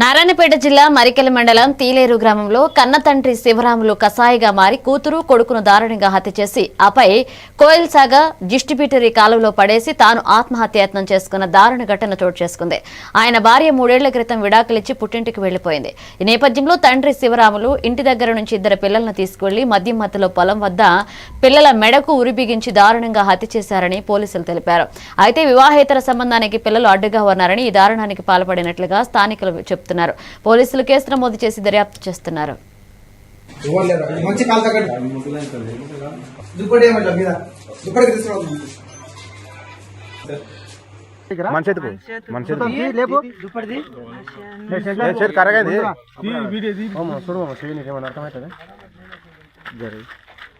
నారాయణపేట జిల్లా మరికెల మండలం తీలేరు గ్రామంలో కన్న తండ్రి శివరాములు కసాయిగా మారి కూతురు కొడుకును దారుణంగా హత్య చేసి ఆపై కోయిల్ సాగా డిస్టిబ్యూటరీ కాలువలో పడేసి తాను ఆత్మహత్యాయత్నం చేసుకున్న దారుణ ఘటన చోటు చేసుకుంది. ఆయన భార్య మూడేళ్ళ క్రితం విడాకులిచ్చి పుట్టింటికి వెళ్ళిపోయింది ఈ నేపథ్యంలో తండ్రి శివరాములు ఇంటి దగ్గర నుంచి ఇద్దరు పిల్లలను తీసుకువెళ్ళి మద్యం మధ్యలో పొలం వద్ద పిల్లల మెడకు ఉరిబిగించి దారుణంగా హత్య చేశారని పోలీసులు తెలిపారు. అయితే వివాహేతర సంబంధానికి పిల్లలు అడ్డుగా ఉన్నారని ఈ దారుణానికి పాల్పడినట్లుగా స్థానికులు చెబుతున్నారు పోలీసులు కేసు నమోదు చేసి దర్యాప్తు చేస్తున్నారు. మంచి మన చేతికు. మన చేతికి. లేపు. ఏ చేతి కరగైంది